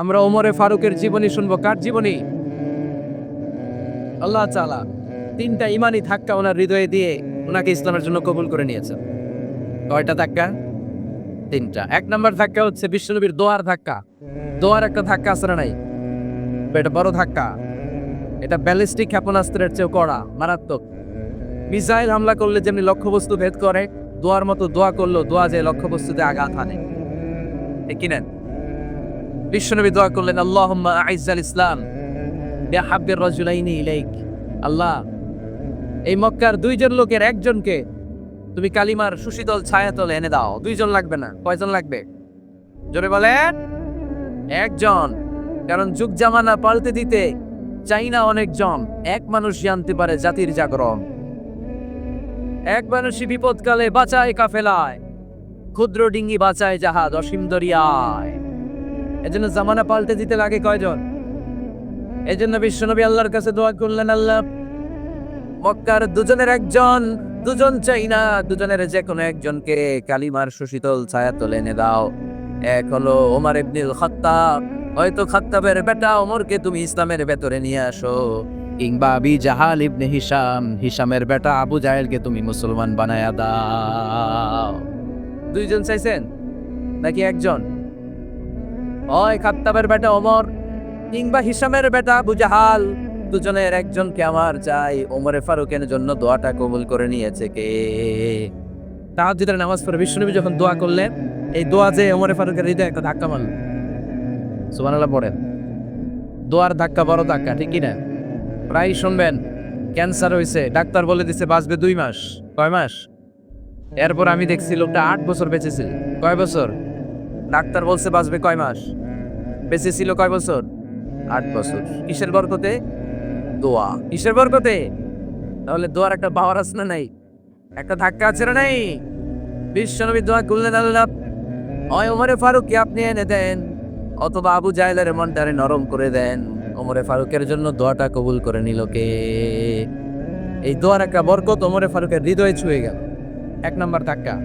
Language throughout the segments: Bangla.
আমরা ওমরে ফারুকের জীবনী শুনব। কার জীবনী? আল্লাহ চালা তিনটা ইমানি ধাক্কা ওনার হৃদয়ে দিয়ে ওনাকে ইসলামের জন্য কবুল করে নিয়েছেন কয়টা ধাক্কা? তিনটা। এক নম্বর ধাক্কা হচ্ছে বিশ্বনবীর দোয়ার ধাক্কা। দোয়ার একটা ধাক্কা আছে না নাই? এটা বড় ধাক্কা। এটা ব্যালিস্টিক ক্ষেপণাস্ত্রের চেয়েও কড়া, মারাত্মক। মিসাইল হামলা করলে যেমনি লক্ষ্যবস্তু ভেদ করে, দোয়ার মতো দোয়া করল দোয়া যে লক্ষ্যবস্তুতে আঘাত হানে। কিনেন বিশ্বনবী দোয়া করলেন আল্লাহ আইজাল ইসলাম হাব্বির রাজুলাইনি ইলাইক। আল্লাহ, এই মক্কার দুইজন লোকের একজনকে তুমি কালিমার সুশীতল ছায়াতলে এনে দাও। দুইজন লাগবে না, কয়জন লাগবে? জোরে বলেন, একজন। কারণ যুগ জামানা পাল্টে দিতে চাই না অনেকজন। এক মানুষ জানতে পারে জাতির জাগরণ। এক মানুষই বিপদকালে বাঁচায় কাফেলায়, ক্ষুদ্র ডিঙ্গি বাঁচায় জাহাজ অসীম দরিয়ায়। এজন্য জামানা পাল্টে দিতে লাগে কয়জন? এজন্য বিশ্বনবী আল্লাহর কাছে দোয়া করলেন, আল্লাহ, মক্কার দুজনের একজন, দুজন চাই না, দুজনের যে কোনো একজনকে কালিমার সুশীতল ছায়া তোলে এনে দাও। এক হলো ওমর ইবনুল খাত্তাব হয়তো খাত্তাবের বেটা ওমরকে তুমি ইসলামের ভেতরে নিয়ে আসো। কিংবা আবি জাহাল ইবনে হিসাম হিসামের বেটা আবু জাহেলকে তুমি মুসলমান বানায়া দাও। দুইজন চাইছেন? নাকি একজন? হয় খাত্তাবের বেটা ওমর, কিংবা হিসামের বেটা বুজাহাল দুজনের একজনকে আমার চাই। ওমরে ফারুকের জন্য দোয়াটা কবুল করে নিয়েছে কে? তাহাজ্জুদের নামাজ পড়ে বিশ্বনবী যখন দোয়া করলেন, এই দোয়া যে ওমরে ফারুকের হৃদয়ে একটা ধাক্কা মারল। সুবহানাল্লাহ, পড়েন। দোয়ার ধাক্কা বড় ধাক্কা, ঠিক না প্রায় শুনবেন, ক্যান্সার হয়েছে ডাক্তার বলে দিছে বাঁচবে দুই মাস, কয় মাস? এরপর আমি দেখছি লোকটা আট বছর বেঁচেছিল কয় বছর? ডাক্তার বলছে বাঁচবে কয় মাস? বেঁচে ছিল কয় বছর? আট বছর। কিসের বরকতে? দোয়া। কিসের বরকতে? তাহলে দোয়ার একটা পাওয়ার আছে না নাই? একটা ধাক্কা আছে না নাই? বিশ্বনবী দোয়া করলেন আল্লাহ। হয় ওমরে ফারুক আপনি এনে দেন, অথবা আবু জাহেলের মনটারে নরম করে দেন। ওমরে ফারুকের জন্য দোয়াটা কবুল করে নিল কে? এই দোয়ার একটা বরকত ওমরে ফারুকের হৃদয়ে ছুঁয়ে গেল। এক নম্বর ধাক্কা।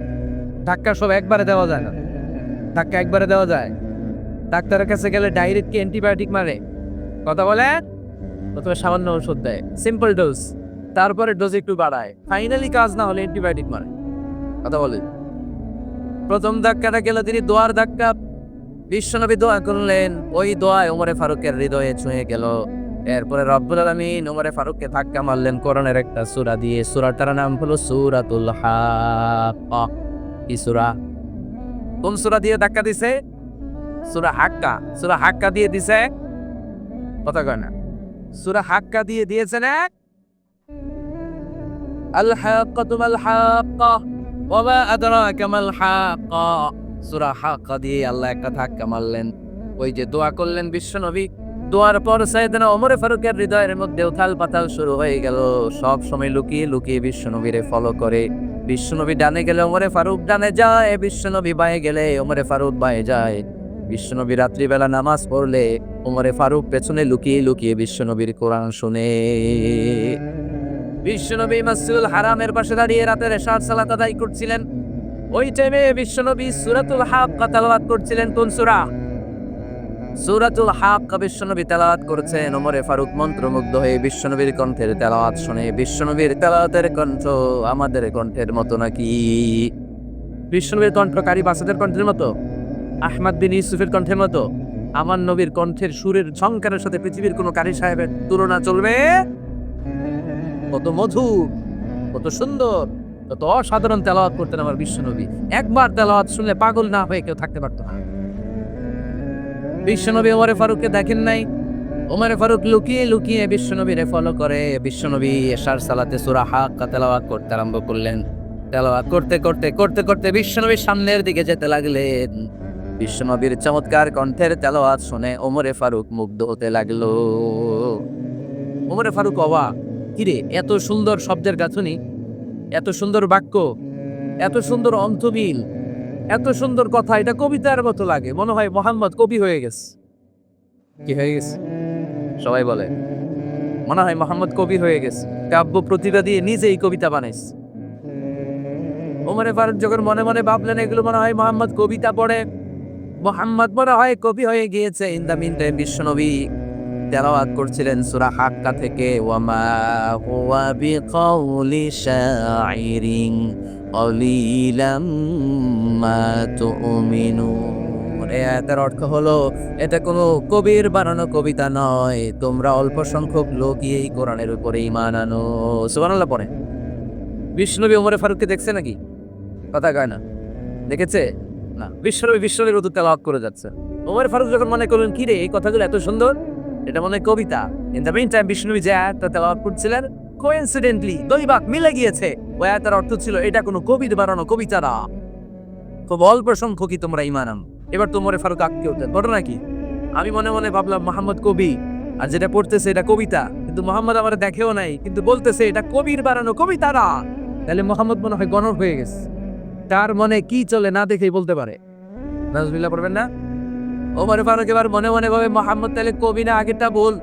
ধাক্কা সব একবারে দেওয়া যায় না। ধাক্কা একবারে দেওয়া যায়। ডাক্তারের কাছে গেলে ডাইরেক্ট কি অ্যান্টিবায়োটিক মারে? কথা বলেন প্রথমে সামান্য ওষুধ দেয়। সিম্পল ডোজ তারপরে ডোজ একটু বাড়ায়। ফাইনালি কাজ না হলে অ্যান্টিবায়োটিক মারে। কথা বলেন প্রথম ধাক্কাটা গেল তিনি দোয়ার ধাক্কা। বিশ্বনবী দোয়া করলেন, ওই দোয়ায় ওমরে ফারুকের হৃদয়ে ছুঁয়ে গেল। এরপরে রব্বুল আলামিন ওমরে ফারুককে ধাক্কা মারলেন কোরআনের একটা সূরা দিয়ে। সূরাটার নাম হলো সূরাতুল হাক্কা। কি সূরা? কোন সূরা দিয়ে ধাক্কা দিছে? সূরা হাক্কা। সূরা হাক্কা দিয়ে দিছে? কথা কয় না। সূরা হাক্কা দিয়ে দিয়েছে মারলেন। ওই যে দোয়া করলেন দোয়ার পর ওমর ফারুকের হৃদয়ের মধ্যে উথাল পাতাল শুরু হয়ে গেল। সব সময় লুকিয়ে লুকিয়ে বিশ্বনবীরে ফলো করে। বিশ্বনবী ডানে গেলে ওমরে ফারুক ডানে যায় বিশ্বনবী বায়ে গেলে ওমরে ফারুক বায়ে যায়। বিশ্বনবী রাত্রিবেলা নামাজ পড়লে ওমরে ফারুক পেছনে লুকিয়ে লুকিয়ে বিশ্বনবীর কোরআন শুনে। বিশ্বনবী মাসুল হারামের পাশে দাঁড়িয়ে রাতের এশার সালাত আদায় করছিলেন। ওই টাইমে বিশ্বনবী সূরাতুল হাক্কা তেলাওয়াত করছিলেন কোন সূরা? সূরাতুল হাক্কা বিশ্বনবী তেলাওয়াত করেছেন। ওমরে ফারুক মন্ত্রমুগ্ধ হয়ে বিশ্বনবীর কণ্ঠের তেলাওয়াত শুনে বিশ্বনবীর তেলাওয়াতের কণ্ঠ আমাদের কণ্ঠের মতো নাকি? বিশ্বনবীর কণ্ঠ কারি বাসাদের কণ্ঠের মতো? আহমদ বিন ইউসুফের কণ্ঠের মতো? আমার নবীর কণ্ঠের সুরের ঝংকারের সাথে পৃথিবীর কোনো কারি সাহেবের তুলনা চলবে? কত মধুর, কত সুন্দর, কত অসাধারণ তেলাওয়াত করতেন আমার বিশ্বনবী। একবার তেলাওয়াত শুনলে পাগল না হয়ে কেউ থাকতে পারতো না। বিশ্বনবী ওমরে ফারুককে দেখেন নাই? ওমরে ফারুক লুকিয়ে লুকিয়ে বিশ্বনবীরে ফলো করে। বিশ্বনবী এশার সালাতে সুরা হাক্কা তেলাওয়াত করতে আরম্ভ করলেন। তেলাওয়াত করতে করতে করতে করতে বিশ্বনবীর সামনের দিকে যেতে লাগলেন। বিশ্বনবীর চমৎকার কণ্ঠের তেলাওয়াত শুনে ওমরে ফারুক মুগ্ধ হতে লাগল। ওমরে ফারুক অবা কিরে, এত সুন্দর শব্দের গাঁথনি, এত সুন্দর বাক্য, এত সুন্দর অন্তমিল এত সুন্দর কথা, এটা কবিতার মতো লাগে। মনে হয় মোহাম্মদ কবি হয়ে গেছে। কি হয়ে গেছে? সবাই বলে। মনে হয় মোহাম্মদ কবি হয়ে গেছে। কাব্য প্রতিভা দিয়ে নিজেই কবিতা বানাইছে। ওমরে ফারুক যখন মনে মনে ভাবলেন, এগুলো মনে হয় মোহাম্মদ কবিতা পড়ে। মোহাম্মদ মনে হয় কবি হয়ে গিয়েছে। ইন দ্য মিন টাইম বিশ্বনবী তেলাওয়াত করছিলেন সূরা হাক্কা থেকে। ওয়ামা হুয়া বিকাউলি শাইরিন এই আয়াতের অর্থ হলো, এটা কোনো কবির বানানো কবিতা নয়। তোমরা অল্প সংখ্যক লোকই এই কোরআনের উপরে ইমান আনো। সুবহানাল্লাহ পড়ে। বিষ্ণবী ওমরে ফারুককে দেখছে নাকি? কথা কয় না। দেখেছে? না। বিশ্বনবী বিশ্বনবীর উদ্যোগ তেলাওয়াত করে যাচ্ছে। ওমর ফারুক যখন মনে করলেন কি রে এই কথাগুলো এত সুন্দর? এটা মনে কবিতা। ইন দ্য মিন টাইম বিষ্ণবী যে তেলাওয়াত করছিলেন কোইন্সিডেন্টলি দৈবাক মিলে গিয়েছে। ওই অর্থ ছিল, এটা কোনো কবির বানানো কবিতা না। খুব অল্প সংখ্যকই তোমরা ইমান এবার তোমরে ফারুক আঁকতে হতেন ঘটনা কি? আমি মনে মনে ভাবলাম, মোহাম্মদ কবি, আর যেটা পড়তেছে এটা কবিতা। কিন্তু মোহাম্মদ আমার দেখেও নাই, কিন্তু বলতেছে, এটা কবির বানানো কবিতা না। তাহলে মোহাম্মদ মনে হয় গণক হয়ে গেছে। তার মনে কি চলে না দেখেই বলতে পারে। নাজবিল্লাহ পড়বেন না? ওমর ফারুক এবার মনে মনে ভাবে, মোহাম্মদ, তাহলে কবি না, আগেরটা বল।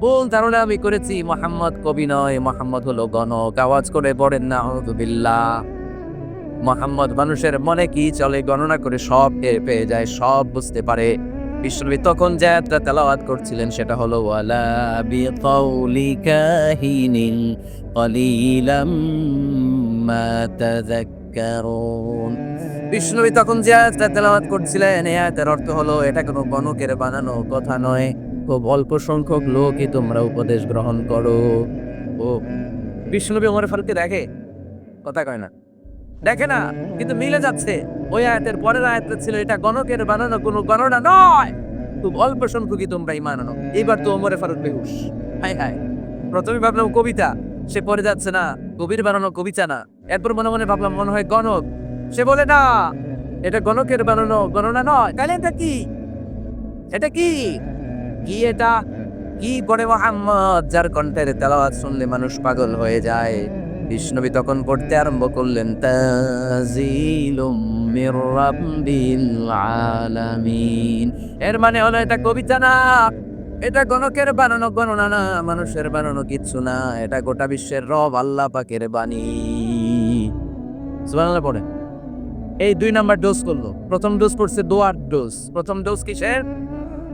বল ধারণা আমি করেছি। মোহাম্মদ কবি নয়, মোহাম্মদ হলো গণক। আওয়াজ করে পড়েন না বিল্লাহ মোহাম্মদ মানুষের মনে কি চলে? গণনা করে সব টের পেয়ে যায়, সব বুঝতে পারে। বিশ্বনবী তখন যে আয়াতটা তেলাওয়াত করছিলেন, সেটা হলো, ওয়ালা বিষ্ণবী তখন যে তেলাওয়াত করছিলেন, এই আয়াতের অর্থ হলো, এটা কোনো গণকের বানানো কথা নয়। খুব অল্প সংখ্যক লোকই তোমরা উপদেশ গ্রহণ করো। ও বিষ্ণবী ওমর ফারুককে দেখে? কথা কয় না। দেখে না, কিন্তু মিলে যাচ্ছে। ওই আয়াতের পরের আয়াতটা ছিল, এটা গণকের বানানো কোনো গণনা নয়। খুব অল্প সংখ্যকই তোমরা ইমান আনো। এবার তো ওমরে ফারুক বেহুশ। হাই হাই। প্রথমে ভাবলাম কবিতা। সে পড়ে যাচ্ছে না, কবির বানানো কবিতা না। এরপর মনে মনে ভাবলাম, মনে হয় গণক। সে বলে, না, এটা গণকের বানানো গণনা নয়। তাহলে এটা কি? এটা কি? কি এটা কি পড়ে মোহাম্মদ, যার কণ্ঠের তেলাওয়াত শুনলে মানুষ পাগল হয়ে যায়। বিষ্ণবী তখন পড়তে আরম্ভ করলেন আলামিন। এর মানে হলো, এটা কবিতা না, এটা গণকের বানানো গণনা না, মানুষের বানানো কিচ্ছু না, এটা গোটা বিশ্বের রব আল্লাহ পাকের বাণী। পড়ে এই দুই নাম্বার ডোজ করল। প্রথম ডোজ পড়ছে দোয়ার ডোজ। প্রথম ডোজ কিসের?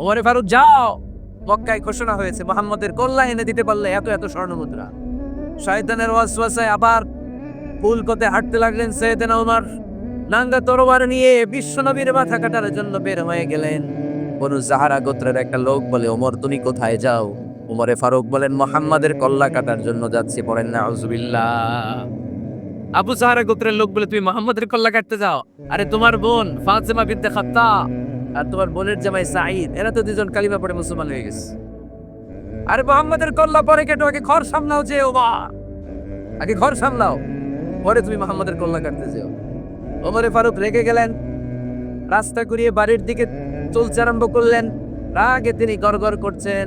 ওমরে ফারুক, যাও। মক্কায় ঘোষণা হয়েছে, মোহাম্মদের কল্যাণ এনে দিতে পারলে এত এত স্বর্ণ মুদ্রা। শয়তানের ওয়াসওয়াসায় আবার ফুলকতে হাঁটতে লাগলেন সৈয়দনা ওমর নাঙ্গা তরবার নিয়ে বিশ্বনবীর মাথা কাটার জন্য বের হয়ে গেলেন। বনু জাহারা গোত্রের একটা লোক বলে, ওমর, তুমি কোথায় যাও? ওমরে ফারুক বলেন, মোহাম্মদের কল্লা কাটার জন্য যাচ্ছি, পড়েন না আবু সাহারা গোত্রের লোক বলে, তুমি মোহাম্মদের কল্লা কাটতে যাও? আরে, তোমার বোন, ফাতেমা বিনতে খাত্তা আর তোমার বোনের জামাই সাঈদ, এরা তো দুজন কালিমা পড়ে মুসলমান হয়ে গেছে। আরে মোহাম্মদের কল্লা পরে কেটো, আগে ঘর সামলাও যে ও মা আগে ঘর সামলাও, পরে তুমি মোহাম্মদের কল্লা কাটতে যেও। ওমরে ফারুক রেগে গেলেন, রাস্তা ঘুরিয়ে বাড়ির দিকে চলতে আরম্ভ করলেন। রাগে তিনি গড় করছেন।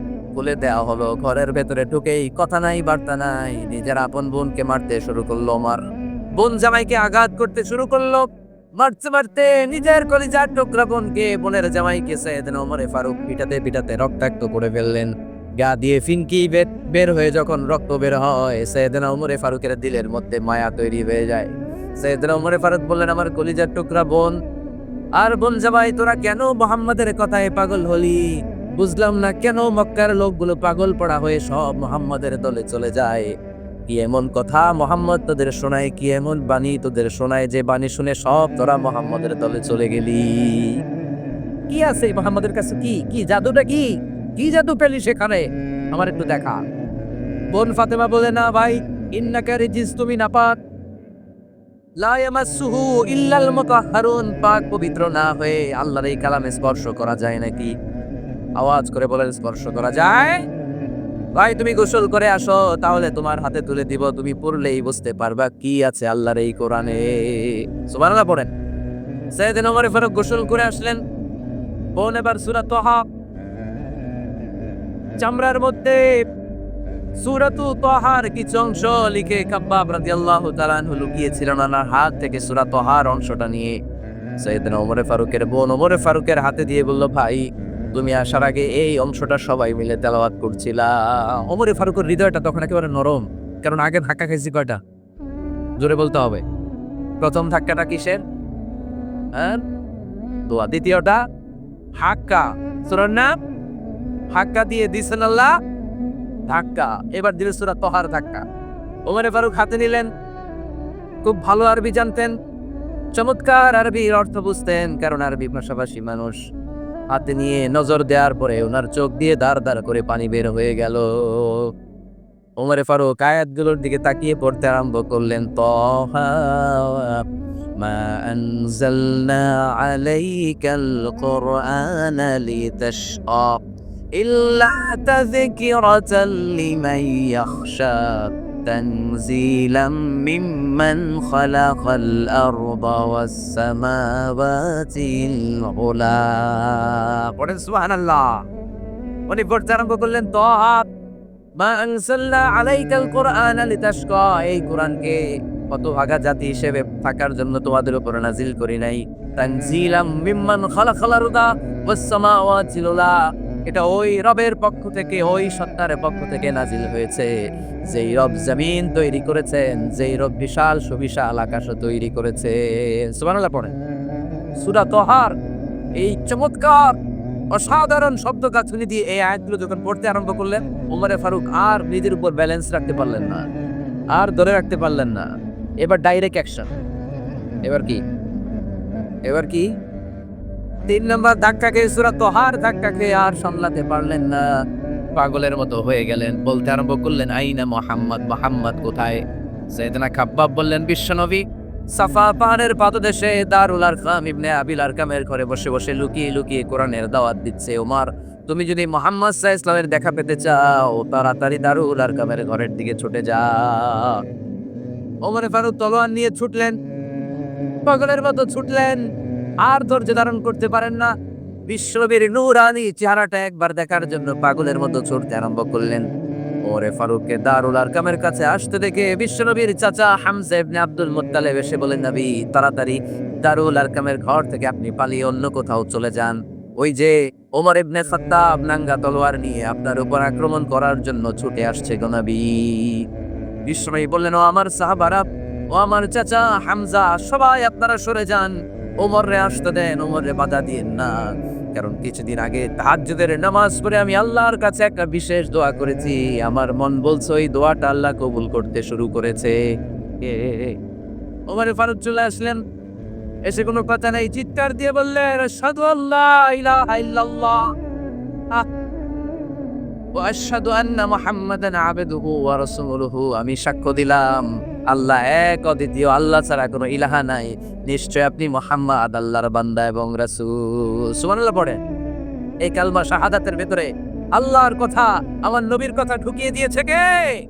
বলে দেওয়া হলো, ঘরের ভেতরে ঢুকেই কথা নাই, বার্তা নাই। নিজের আপন বোনকে মারতে শুরু করল আমার বোন জামাইকে আঘাত করতে শুরু করল। মারতে মারতে নিজের কলিজার টুকরা বোনকে, বোনের জামাইকে সৈয়দনা ওমরে ফারুক পিটাতে পিটাতে রক্তাক্ত করে ফেললেন। গা দিয়ে ফিনকি বের হয়ে যখন রক্ত বের হয় সৈয়দনা ওমরে ফারুকের দিলের মধ্যে মায়া তৈরি হয়ে যায়। সৈয়দনা ওমরে ফারুক বললেন, আমার কলিজার টুকরা বোন, আর বোন জামাই, তোরা কেন মোহাম্মদের কথায় পাগল হলি? বুঝলাম না কেন মক্কার লোকগুলো পাগল পড়া হয়ে সব মোহাম্মদের দলে চলে যায়। কি এমন কথা? মোহাম্মদ তোদের শোনায়, কি এমন বাণী তোদের শোনায়? যে বাণী শুনে সব তোরা মোহাম্মদের দলে চলে গেলি। কি আছে মোহাম্মদের কাছে? কি? কি জাদুটা কি? কি জাদু পেলি সেখানে? আমার একটু দেখা। বোন ফাতেমা বলে, না ভাই, ইন্নাকা রিজিস তুমি নাপাক। লা ইয়ামাসসুহু ইল্লাল মুতাহহারুন পাক পবিত্র না হয়ে আল্লাহর এই কালামে স্পর্শ করা যায় নাকি? আওয়াজ করে বলেন, স্পর্শ করা যায়? ভাই, তুমি গোসল করে আসো, তাহলে তোমার হাতে তুলে দিব, তুমি পড়লেই বুঝতে পারবা কি আছে আল্লাহর এই কোরআনে। সুবহানাল্লাহ পড়েন। সাইয়েদিন ওমর ফারুক গোসল করে আসলেন। বোন এবার সূরা তোহা। চামড়ার মধ্যে সুরাতু তোহার কিছু অংশ লিখে কাব্বাব রাদিয়াল্লাহু তাআলা আনহু লুকিয়েছিলেন ওনার হাত থেকে সূরা তোহার অংশটা নিয়ে। সাইয়েদনা ওমরে ফারুকের বোন ওমরে ফারুকের হাতে দিয়ে বলল, ভাই তুমি আসার আগে এই অংশটা সবাই মিলে তেলাওয়াত করছিলা ওমরে ফারুকের হৃদয়টা তখন একেবারে নরম, কারণ আগে ধাক্কা খাইছি কয়টা? জোরে বলতে হবে। প্রথম ধাক্কাটা কিসের? হ্যাঁ? দোয়া। দ্বিতীয়টা হাক্কা সুরার নাম? হাক্কা দিয়ে দিছেন আল্লাহ? ধাক্কা। এবার দিলে সুরা তহার ধাক্কা। ওমরে ফারুক হাতে নিলেন। খুব ভালো আরবি জানতেন। চমৎকার আরবির অর্থ বুঝতেন, কারণ আরবি ভাষাভাষী মানুষ। হাতে নিয়ে নজর দেওয়ার পরে ওনার চোখ দিয়ে দাঁড় দাঁড় করে পানি বের হয়ে গেল ওমরে ফারুক আয়াতগুলোর দিকে তাকিয়ে পড়তে আরম্ভ করলেন তহা মা আনজালনা আলাইকাল কুরআনা লিতাশআ إلا تذكرة لمن يخشى تنزيلا ممن خلق الأرض والسماوات العلا পড়েন সুবহানাল্লাহ উনি পড়তে আরম্ভ করলেন তহা মা আনসাল্লা আলাইকাল কোরআন লিতাশকা এই কোরআনকে কত ভাগা জাতি হিসেবে থাকার জন্য তোমাদের উপর নাজিল করি নাই তানজিলাম মিম্মান খালাকাল আরদা ওয়াস সামাওয়াতিল উলা এটা ওই রবের পক্ষ থেকে, ওই সত্তার পক্ষ থেকে নাজিল হয়েছে। যেই রব জমিন তৈরি করেছেন, যেই রব বিশাল সুবিশাল আকাশ তৈরি করেছে। সুবহানাল্লাহ পড়েন। সূরা তোহার, এই চমৎকার, অসাধারণ শব্দ গাছুনি দিয়ে এই আয়াতগুলো যখন পড়তে আরম্ভ করলেন ওমরে ফারুক আর নিজের উপর ব্যালেন্স রাখতে পারলেন না, আর ধরে রাখতে পারলেন না। এবার ডাইরেক্ট অ্যাকশন এবার কি? এবার কি? তিন নম্বর ধাক্কা খেয়ে সুরা তোহার ধাক্কা খেয়ে আর সামলাতে পারলেন না। পাগলের মতো হয়ে গেলেন, বলতে আরম্ভ করলেন, আইনা মোহাম্মদ মোহাম্মদ কোথায়? সৈয়দনা খাব্বাব বললেন, বিশ্বনবী, সাফা পাহাড়ের পাদদেশে দারুল আরকাম ইবনে আবিল আরকামের ঘরে বসে বসে লুকিয়ে লুকিয়ে কোরআনের দাওয়াত দিচ্ছে ওমার। তুমি যদি মোহাম্মদ সাহা ইসলামের দেখা পেতে চাও, তাড়াতাড়ি দারুল আরকামের ঘরের দিকে ছুটে যা। ওমরে ফারুক তলোয়ার নিয়ে ছুটলেন, পাগলের মতো ছুটলেন। আর ধৈর্য ধারণ করতে পারেন না। বিশ্ববীর নুরানি চেহারাটা একবার দেখার জন্য পাগলের মতো ছুটতে আরম্ভ করলেন। ফারুককে দারুল আরকামের কাছে আসতে দেখে বিশ্বনবীর চাচা হামজা ইবনে আব্দুল এসে বলেন, নবী, তাড়াতাড়ি দারুল আরকামের ঘর থেকে আপনি পালিয়ে অন্য কোথাও চলে যান। ওই যে ওমর ইবনে নাঙ্গা তলোয়ার নিয়ে আপনার উপর আক্রমণ করার জন্য ছুটে আসছে গো নবী। বিশ্বনবী বললেন, ও আমার সাহাবারা, ও আমার চাচা হামজা, সবাই আপনারা সরে যান। ওমররে আসতে দেন ওমররে বাধা দিয়েন না। কারণ কিছুদিন আগে তাহাজ্জুদের নামাজ পড়ে আমি আল্লাহর কাছে একটা বিশেষ দোয়া করেছি। আমার মন বলছে, ওই দোয়াটা আল্লাহ কবুল করতে শুরু করেছে। ওমরে ফারুক চলে আসলেন। এসে কোনো কথা নেই, চিৎকার দিয়ে বললেন আশহাদু আল্লাহ ইলাহা ইল্লাল্লাহ। আশহাদু আন্না মুহাম্মাদান আবদুহু ওয়া রাসূলুহু। আমি সাক্ষ্য দিলাম। আল্লাহ এক, অদ্বিতীয়, আল্লাহ ছাড়া কোনো ইলাহা নাই। নিশ্চয় আপনি মোহাম্মদ, আল্লাহর বান্দা এবং রাসূল। সুবহানাল্লাহ পড়ে। এই কালমা শাহাদাতের ভেতরে আল্লাহর কথা, আমার নবীর কথা ঢুকিয়ে দিয়েছে কে?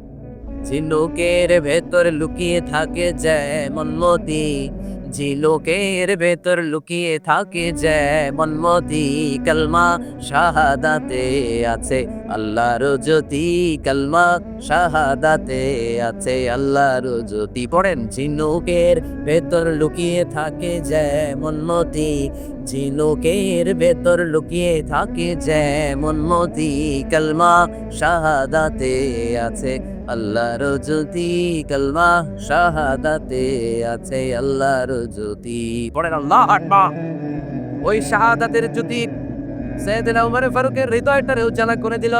ঝিনুকের ভেতরে লুকিয়ে থাকে যেমন মতি। ঝিনুকের ভেতর লুকিয়ে থাকে যেমন মতি কালমা শাহাদাতে আছে, আল্লাহর জ্যোতি কালমা শাহাদাতে আছে, আল্লাহর জ্যোতি। পড়েন ঝিনুকের ভেতর লুকিয়ে থাকে যেমন মতি ঝিনুকের ভেতর লুকিয়ে থাকে যেমন মতি কলমা শাহাদাতে আছে। আল্লাহর জ্যোতি কালমা শাহাদাতে আছে, আল্লাহর জ্যোতি। পড়ে আল্লাহ আকবার। ওই শাহাদাতের জ্যোতি সৈয়দনা উমর ফারুকের হৃদয়টারে উজালা করে দিল।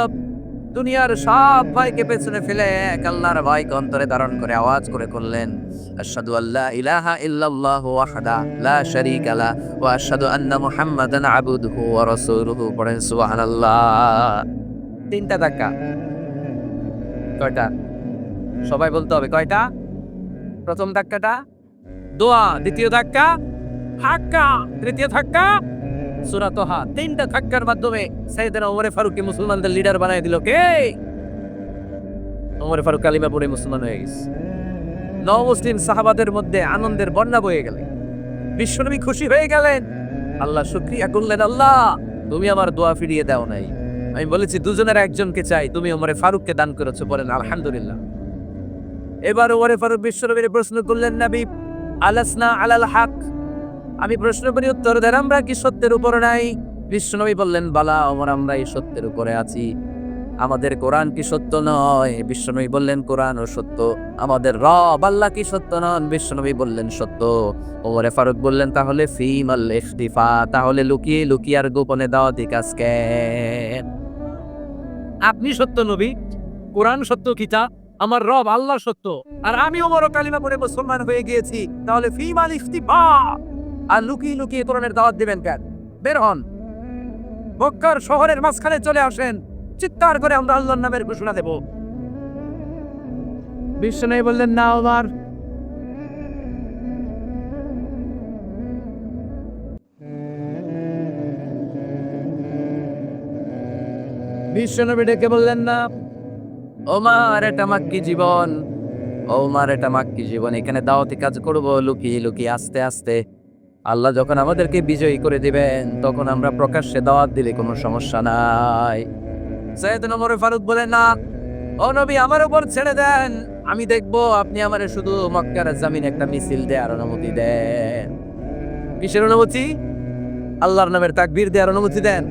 দুনিয়ার সব ভয়কে পেছনে ফেলে এক আল্লাহর ভয়কে অন্তরে ধারণ করে আওয়াজ করে করলেন, আশহাদু আল্লা ইলাহা ইল্লাল্লাহু ওয়াহদা, লা শারীকা লা, ওয়া আশহাদু আন্না মুহাম্মাদান আবদুহু ওয়া রাসূলুহু। পড়েন, সুবহানাল্লাহ। তিনটা ধাক্কা। কয়টা? সবাই বলতে হবে, কয়টা? প্রথম ধাক্কাটা, দোয়া, দ্বিতীয় ধাক্কা ধাক্কা, তৃতীয় ধাক্কা সূরা তোহা তিনটা ধাক্কার মাধ্যমে ওমরে ফারুককে মুসলমানদের লিডার বানায় দিল। কে? ওমরে ফারুক কালিমা পড়ে মুসলমান হয়ে গেছে। নবমুসলিম সাহাবাদের মধ্যে আনন্দের বন্যা বয়ে গেলেন বিশ্বনবী খুশি হয়ে গেলেন। আল্লাহ শুকরিয়া করলেন আল্লাহ তুমি আমার দোয়া ফিরিয়ে দাও নাই। আমি বলেছি দুজনের একজনকে চাই। তুমি ওমরে ফারুককে দান করেছ। বলেন আলহামদুলিল্লাহ। এবার ওমরে ফারুক বিশ্বনবীর প্রশ্ন করলেন নবী আলাসনা আলাল হক? আমি প্রশ্ন করি, উত্তর দেন, আমরা কি সত্যের উপরে নাই? বিশ্বনবী বললেন, বালা, ওমর, আমরা এই সত্যের উপরে আছি। আমাদের কোরআন কি সত্য নয়? বিশ্বনবী বললেন, কোরআন ও সত্য। আমাদের রব, আল্লাহ কি সত্য নন? বিশ্বনবী বললেন, সত্য। ওমরে ফারুক বললেন, তাহলে ফিম আল ইখতিফা, তাহলে লুকিয়ে লুকিয়ে আর গোপনে দাওয়াতি কাজ কেন? আপনি সত্য নবী, কোরআন সত্য কিতাব আমার রব, আল্লাহ সত্য। আর আমি ওমর কালিমা পড়ে মুসলমান হয়ে গিয়েছি, তাহলে ফিম আল ইখতিফা। আর লুকিয়ে লুকিয়ে কোরআনের দাওয়াত দিবেন কেন? বের হন। মক্কার শহরের মাঝখানে চলে আসেন। চিৎকার করে আমরা আল্লাহর নামের ঘোষণা দেব। বিশ্বনবী বললেন, না, ওমর। বিশ্বনবী ডেকে বললেন, না, ওমার, এটা মাক্কি জীবন। ওমার, এটা মাক্কি জীবন। এখানে দাওয়াতি কাজ করব, লুকিয়ে লুকিয়ে আস্তে আস্তে আল্লাহ যখন আমাদেরকে বিজয়ী করে দিবেন, তখন আমরা প্রকাশ্যে দাওয়াত দিলে কোনো সমস্যা নাই। সৈয়দ ফারুক বলেন, না, ও নবী, আমার উপর ছেড়ে দেন। আমি দেখব আপনি আমারে শুধু মক্কার জামিন একটা মিছিল দেওয়ার অনুমতি দেন। কিসের অনুমতি? আল্লাহর নামের তাকবীর দেওয়ার অনুমতি দেন।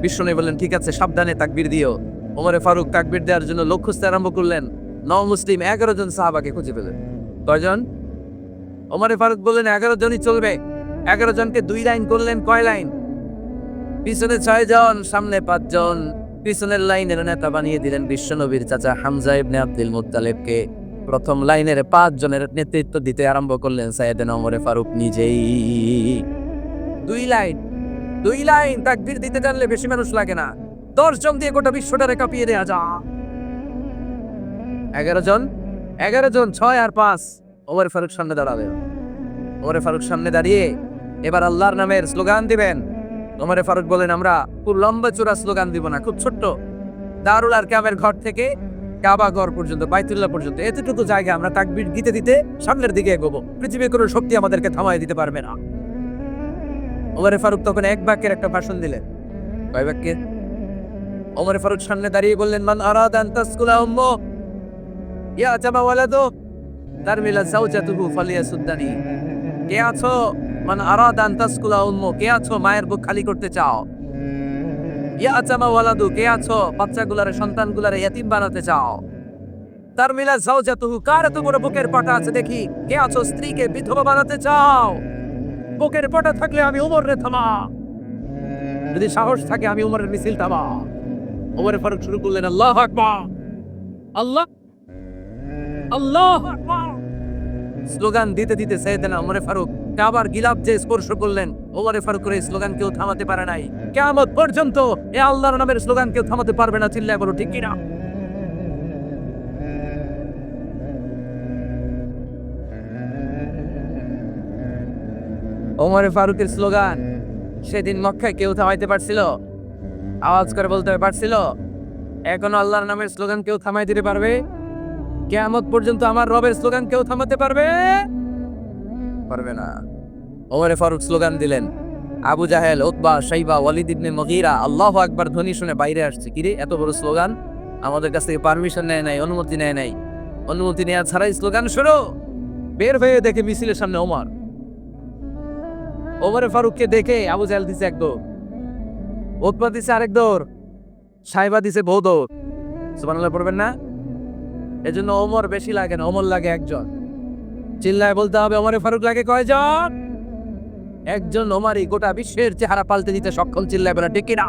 বিষ্ণু বললেন, ঠিক আছে, সাবধানে তাকবীর দিও। ওমরে ফারুক তাকবীর দেওয়ার জন্য লোক খুঁজতে আরম্ভ করলেন। নও মুসলিম, এগারো জন সাহাবাকে খুঁজে পেলেন। কয়জন? ওমরে ফারুক বললেন, এগারো জনই চলবে। এগারো জনকে দুই লাইন করলেন, কয় লাইন? পিছনে ছয় জন, সামনে পাঁচজন পিছনের লাইনের নেতা বানিয়ে দিলেন বিশ্বনবীর চাচা হামজা ইবনে আব্দুল মুত্তালিবকে। প্রথম লাইনের পাঁচ জনের নেতৃত্ব দিতে আরম্ভ করলেন সাইয়েদেন ওমরে ফারুক নিজেই। দুই লাইন দুই লাইন তাকবীর দিতে জানলে বেশি মানুষ লাগে না। দশ জন দিয়ে গোটা বিশ্বটারে কাঁপিয়ে দেয়া যা। এগারো জন এগারো জন, ছয় আর পাঁচ। ওমর ফারুক সামনে দাঁড়াবে ওমরে ফারুক সামনে দাঁড়িয়ে এবার আল্লাহর নামের স্লোগান দিবেন। ওমরে ফারুক বলেন, আমরা খুব লম্বা চূড়া স্লোগান দিব না, খুব ছোট্ট। দারুল আর কামের ঘর থেকে কাবা ঘর পর্যন্ত, বাইতুল্লাহ পর্যন্ত, এতটুকু জায়গা আমরা তাকবীর দিতে দিতে সামনের দিকে এগোবো। পৃথিবীর কোনো শক্তি আমাদেরকে থামায় দিতে পারবে না। ওমরে ফারুক তখন এক বাক্যের একটা ভাষণ দিলেন। কয় বাক্যের ওমরে ফারুক সামনে দাঁড়িয়ে বললেন, মান আরাদ আন তাসকুলা উম্মু ইয়া জামা ওয়ালাদু তার মিলা জাওজাতুহু ফালিয়াসুদ্দানি। কে আছো? মান আরাদ আন তাসকুলা উম্মু কে আছো মায়ের বুক খালি করতে চাও? ইয়া জামা ওয়ালাদু, কে আছো বাচ্চাগুলারে, সন্তানগুলারে ইয়াতিম বানাতে চাও? তার মিলা জাওজাতুহু কার এত বুকের পাটা আছে দেখি? কে আছো স্ত্রীকে বিধবা বানাতে চাও? বুকের পাটা থাকলে আমি উমর রে থামা। যদি সাহস থাকে আমি উমরের মিছিল থামা। উমরে ফারুক শুরু করলেন, আল্লাহ আকবার। আল্লাহ আল্লাহ আকবার। স্লোগান দিতে দিতে সৈয়দনা উমরে ফারুক গিলাপ যে স্পর্শ করলেন? এই স্লোগান কেউ থামাতে পারে নাই। কেয়ামত পর্যন্ত এ আল্লাহর নামের স্লোগান কেউ থামাতে পারবে না বলো, ঠিক কিনা? ওমরে ফারুকের স্লোগান, সেদিন মক্কায় কেউ থামাইতে পারছিল? আওয়াজ করে বলতে পারছিল, এখন আল্লাহর নামের স্লোগান কেউ থামাই দিতে পারবে? কেয়ামত পর্যন্ত আমার রবের স্লোগান কেউ থামাতে পারবে? পারবে না। ওমরে ফারুক স্লোগান দিলেন, আবু জাহেল ওতবা সাইবা ওয়ালিদ ইবনে মগিরা, আল্লাহ আকবার ধ্বনি শুনে বাইরে আসছে। কিরে এত বড় স্লোগান? আমাদের কাছ থেকে পারমিশন নেয় নাই, অনুমতি নেয় নাই। অনুমতি নেওয়া ছাড়াই স্লোগান শুরু বের হয়ে দেখে মিছিলের সামনে ওমর। ওমরে ফারুককে দেখে আবু জাহেল দিছে এক দৌড়। ওতবা দিছে আরেক দৌড়। সাইবা দিছে বহু দৌড়। সুবহানাল্লাহ পড়বেন না? এজন্য ওমর বেশি লাগে না, ওমর লাগে একজন। চিল্লায় বলতে হবে অমরে ফারুক লাগে কয়জন? একজন অমারি গোটা বিশ্বের চেহারা পাল্টে দিতে সক্ষম চিল্লায় বলে, ঠিক না